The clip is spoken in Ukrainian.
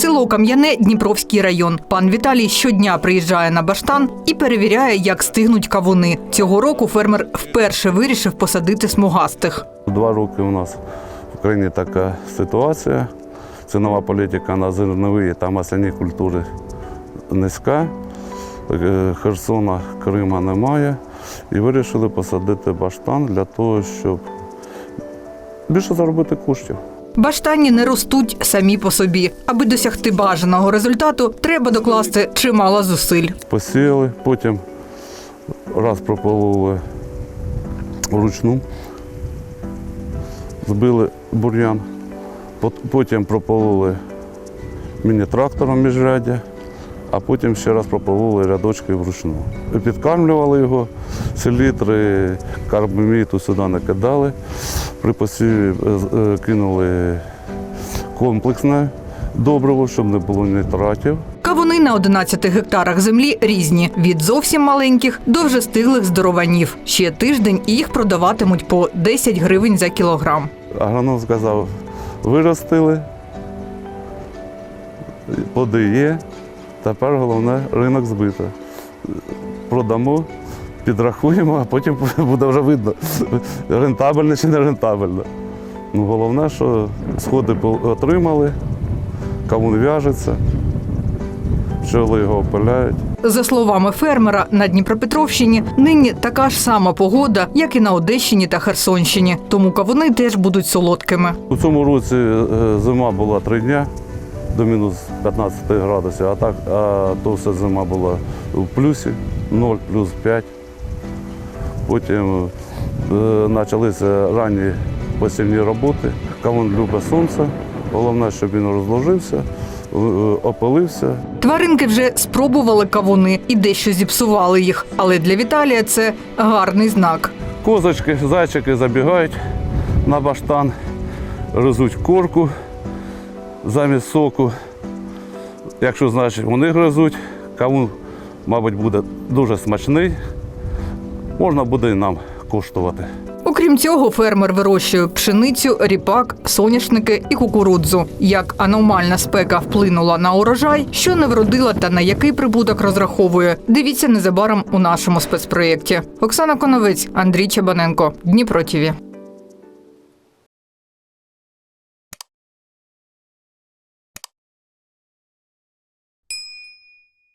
Село Кам'яне, Дніпровський район. Пан Віталій щодня приїжджає на баштан і перевіряє, як стигнуть кавуни. Цього року фермер вперше вирішив посадити смугастих. Два роки у нас в країні така ситуація. Цінова політика на зернові та масляні культури низька. Е, Херсона, Крима немає. І вирішили посадити баштан для того, щоб більше заробити коштів. Баштані не ростуть самі по собі. Аби досягти бажаного результату, треба докласти чимало зусиль. Посіяли, потім раз пропололи вручну, збили бур'ян, потім пропололи міні-трактором міжряддя, а потім ще раз пропололи рядочки вручну. Підкармлювали його, селітри, карбаміту сюди не кидали. При посіві е, е, кинули комплексне добриво, щоб не було нітратів. Кавуни на 11 гектарах землі різні від зовсім маленьких до вже стиглих здорованів. Ще тиждень їх продаватимуть по 10 гривень за кілограм. Агроном сказав, виростили, плоди є, тепер головне ринок збито. Продамо, підрахуємо, а потім буде вже видно, рентабельно чи не рентабельно. Ну, головне, що сходи отримали, кавун в'яжеться, пчоли його опиляють. За словами фермера, на Дніпропетровщині нині така ж сама погода, як і на Одещині та Херсонщині. Тому кавуни теж будуть солодкими. У цьому році е, зима була три дня до мінус 15 градусів, а так а то все зима була в плюсі 0, плюс 5. Потім е, почалися ранні посівні роботи. Кавун любить сонце. Головне, щоб він розложився, е, опилився. Тваринки вже спробували кавуни і дещо зіпсували їх. Але для Віталія це гарний знак. Козочки, зайчики забігають на баштан, гризуть корку замість соку. Якщо значить вони гризуть, кавун, мабуть, буде дуже смачний. Можна буде і нам коштувати. Окрім цього, фермер вирощує пшеницю, ріпак, соняшники і кукурудзу. Як аномальна спека вплинула на урожай, що не вродила та на який прибуток розраховує. Дивіться незабаром у нашому спецпроєкті. Оксана Коновець, Андрій Чабаненко, Дніпро ТІВІ.